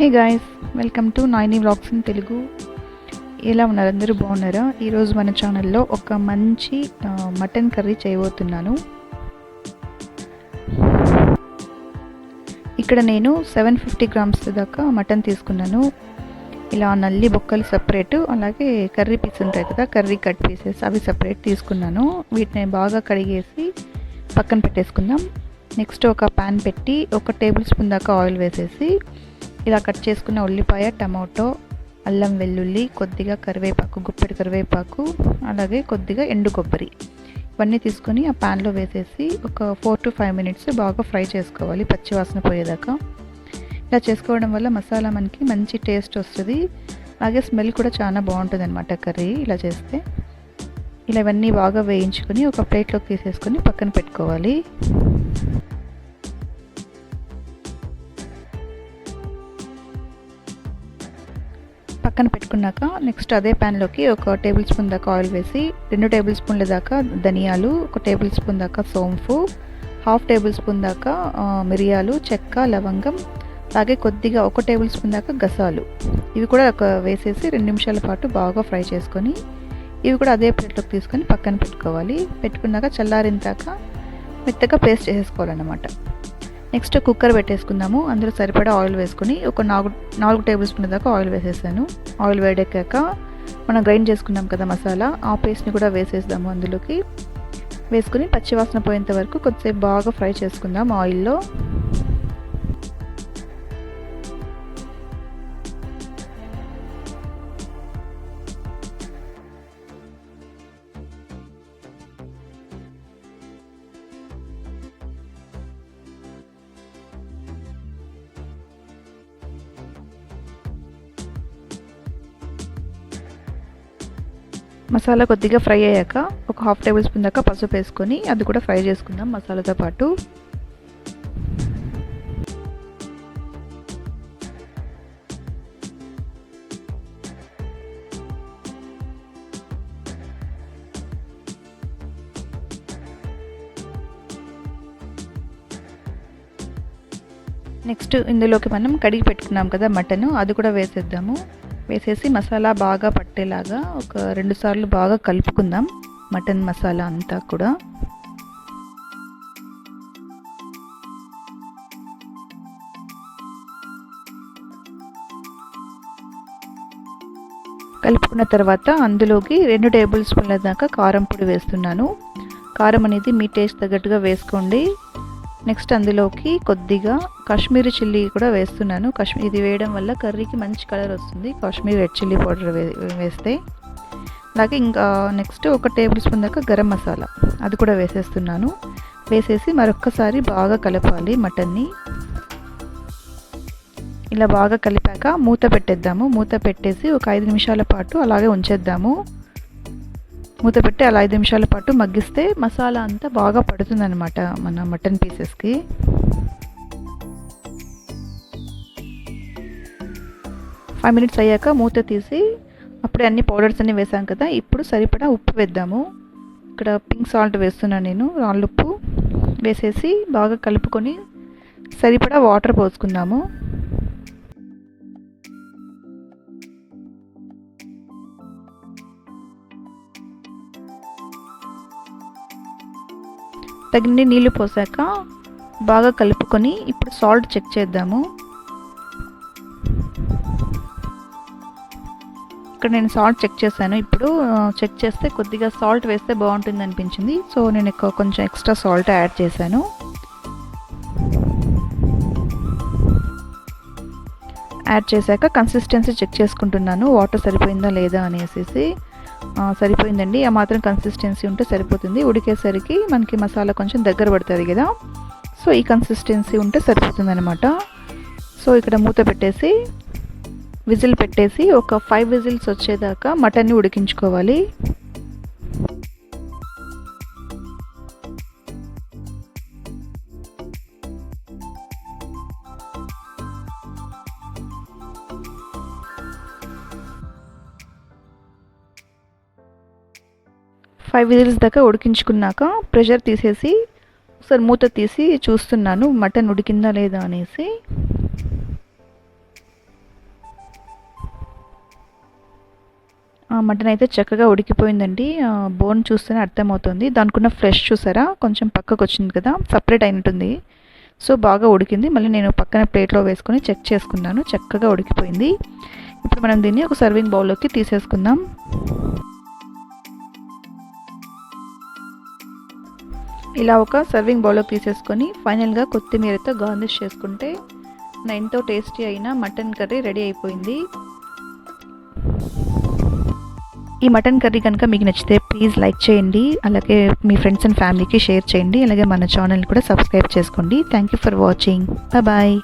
Hey guys welcome to Naini vlogs in Telugu. ఎలా ఉన్నారు అందరూ? బాగున్నారా? ఈరోజు మన ఛానల్లో ఒక మంచి మటన్ కర్రీ చేయబోతున్నాను. ఇక్కడ నేను సెవెన్ ఫిఫ్టీ గ్రామ్స్ దాకా మటన్ తీసుకున్నాను. ఇలా నల్లి బొక్కలు సపరేట్ అలాగే కర్రీ పీస్ ఉంటాయి కదా కర్రీ కట్ పీసెస్ అవి సపరేట్ తీసుకున్నాను. వీటిని బాగా కడిగేసి పక్కన పెట్టేసుకుందాం. నెక్స్ట్ ఒక పాన్ పెట్టి ఒక టేబుల్ స్పూన్ దాకా ఆయిల్ వేసేసి ఇలా కట్ చేసుకున్న ఉల్లిపాయ టమాటో అల్లం వెల్లుల్లి కొద్దిగా కరివేపాకు గుప్పెడు కరివేపాకు అలాగే కొద్దిగా ఎండు కొబ్బరి. ఇవన్నీ తీసుకొని ఆ ప్యాన్లో వేసేసి ఒక ఫోర్ టు ఫైవ్ మినిట్స్ బాగా ఫ్రై చేసుకోవాలి పచ్చివాసన పోయేదాకా. ఇలా చేసుకోవడం వల్ల మసాలా మనకి మంచి టేస్ట్ వస్తుంది. అలాగే స్మెల్ కూడా చాలా బాగుంటుంది అనమాట కర్రీ ఇలా చేస్తే. ఇలా ఇవన్నీ బాగా వేయించుకొని ఒక ప్లేట్లోకి తీసేసుకొని పక్కన పెట్టుకోవాలి. పక్కన పెట్టుకున్నాక నెక్స్ట్ అదే ప్యాన్లోకి ఒక టేబుల్ స్పూన్ దాకా ఆయిల్ వేసి రెండు టేబుల్ స్పూన్ల దాకా ధనియాలు ఒక టేబుల్ స్పూన్ దాకా సోంపు హాఫ్ టేబుల్ స్పూన్ దాకా మిరియాలు చెక్క లవంగం అలాగే కొద్దిగా ఒక టేబుల్ స్పూన్ దాకా గసాలు. ఇవి కూడా ఒక వేసేసి రెండు నిమిషాల పాటు బాగా ఫ్రై చేసుకొని ఇవి కూడా అదే ప్లేట్లోకి తీసుకొని పక్కన పెట్టుకోవాలి. పెట్టుకున్నాక చల్లారింతాక మెత్తగా పేస్ట్ చేసేసుకోవాలన్నమాట. నెక్స్ట్ కుక్కర్ పెట్టేసుకుందాము. అందులో సరిపడా ఆయిల్ వేసుకుని ఒక నాలుగు నాలుగు టేబుల్ స్పూన్ దాకా ఆయిల్ వేసేసాను. ఆయిల్ వేడెక్కాక మనం గ్రైండ్ చేసుకున్నాం కదా మసాలా ఆ పేస్ట్ని కూడా వేసేద్దాము అందులోకి. వేసుకుని పచ్చివాసన పోయేంత వరకు కొద్దిసేపు బాగా ఫ్రై చేసుకుందాం ఆయిల్లో. మసాలా కొద్దిగా ఫ్రై అయ్యాక ఒక హాఫ్ టేబుల్ స్పూన్ దాకా పసుపు వేసుకొని అది కూడా ఫ్రై చేసుకుందాం మసాలాతో పాటు. నెక్స్ట్ ఇందులోకి మనం కడిగి పెట్టుకున్నాం కదా మటన్ అది కూడా వేసేద్దాము. వేసేసి మసాలా బాగా పట్టేలాగా ఒక రెండు సార్లు బాగా కలుపుకుందాం మటన్ మసాలా అంతా కూడా. కలుపుకున్న తర్వాత అందులోకి రెండు టేబుల్ స్పూన్ల దాకా కారం పొడి వేస్తున్నాను. కారం అనేది మీ టేస్ట్ తగ్గట్టుగా వేసుకోండి. నెక్స్ట్ అందులోకి కొద్దిగా కాశ్మీరీ చిల్లీ కూడా వేస్తున్నాను. కాశ్మీ ఇది వేయడం వల్ల కర్రీకి మంచి కలర్ వస్తుంది. కాశ్మీర్ రెడ్ చిల్లీ పౌడర్ వే వేస్తే. అలాగే ఇంకా నెక్స్ట్ ఒక టేబుల్ స్పూన్ దాకా గరం మసాలా. అది కూడా వేసేస్తున్నాను. వేసేసి మరొక్కసారి బాగా కలపాలి మటన్ని. ఇలా బాగా కలిపాక మూత పెట్టేద్దాము. మూత పెట్టేసి ఒక ఐదు నిమిషాల పాటు అలాగే ఉంచేద్దాము. మూత పెట్టి అలా ఐదు నిమిషాల పాటు మగ్గిస్తే మసాలా అంతా బాగా పడుతుందన్నమాట మన మటన్ పీసెస్కి. ఫైవ్ మినిట్స్ అయ్యాక మూత తీసి అప్పుడే అన్ని పౌడర్స్ అన్నీ వేసాం కదా ఇప్పుడు సరిపడా ఉప్పు వేద్దాము. ఇక్కడ పింక్ సాల్ట్ వేస్తున్నాను నేను రాళ్ళు ఉప్పు వేసేసి బాగా కలుపుకొని సరిపడా వాటర్ పోసుకుందాము. తగినన్ని నీళ్ళు పోసాక బాగా కలుపుకొని ఇప్పుడు సాల్ట్ చెక్ చేద్దాము. ఇక్కడ నేను సాల్ట్ చెక్ చేశాను. ఇప్పుడు చెక్ చేస్తే కొద్దిగా సాల్ట్ వేస్తే బాగుంటుంది అనిపించింది. సో నేను ఎక్కువ కొంచెం ఎక్స్ట్రా సాల్ట్ యాడ్ చేశాను. యాడ్ చేశాక కన్సిస్టెన్సీ చెక్ చేసుకుంటున్నాను. వాటర్ సరిపోయిందా లేదా అనేసి సరిపోయిందండి. ఆ మాత్రం కన్సిస్టెన్సీ ఉంటే సరిపోతుంది. ఉడికేసరికి మనకి మసాలా కొంచెం దగ్గర పడుతుంది కదా. సో ఈ కన్సిస్టెన్సీ ఉంటే సరిపోతుంది అనమాట సో ఇక్కడ మూత పెట్టేసి విజిల్ పెట్టేసి ఒక ఫైవ్ విజిల్స్ వచ్చేదాకా మటన్ని ఉడికించుకోవాలి. ఫైవ్ విజిల్స్ దాకా ఉడికించుకున్నాక ప్రెషర్ తీసేసి ఒకసారి మూత తీసి చూస్తున్నాను మటన్ ఉడికిందా లేదా అనేసి. మటన్ అయితే చక్కగా ఉడికిపోయిందండి. బోన్ చూస్తేనే అర్థమవుతుంది. దానికున్న ఫ్రెష్ చూసారా? కొంచెం పక్కకు వచ్చింది కదా సపరేట్ అయినట్టుంది. సో బాగా ఉడికింది. మళ్ళీ నేను పక్కన ప్లేట్లో వేసుకొని చెక్ చేసుకున్నాను. చక్కగా ఉడికిపోయింది. ఇప్పుడు మనం దీన్ని ఒక సర్వింగ్ బౌల్లోకి తీసేసుకుందాం. ఇలా ఒక సర్వింగ్ బౌల్లో తీసేసుకొని ఫైనల్గా కొత్తిమీరతో గార్నిష్ చేసుకుంటే నా ఎంతో టేస్టీ అయిన మటన్ కర్రీ రెడీ అయిపోయింది. ఈ మటన్ కర్రీ కనుక మీకు నచ్చితే ప్లీజ్ లైక్ చేయండి అలాగే మీ ఫ్రెండ్స్ అండ్ ఫ్యామిలీకి షేర్ చేయండి అలాగే మన ఛానల్ కూడా సబ్స్క్రైబ్ చేసుకోండి. Thank you for watching bye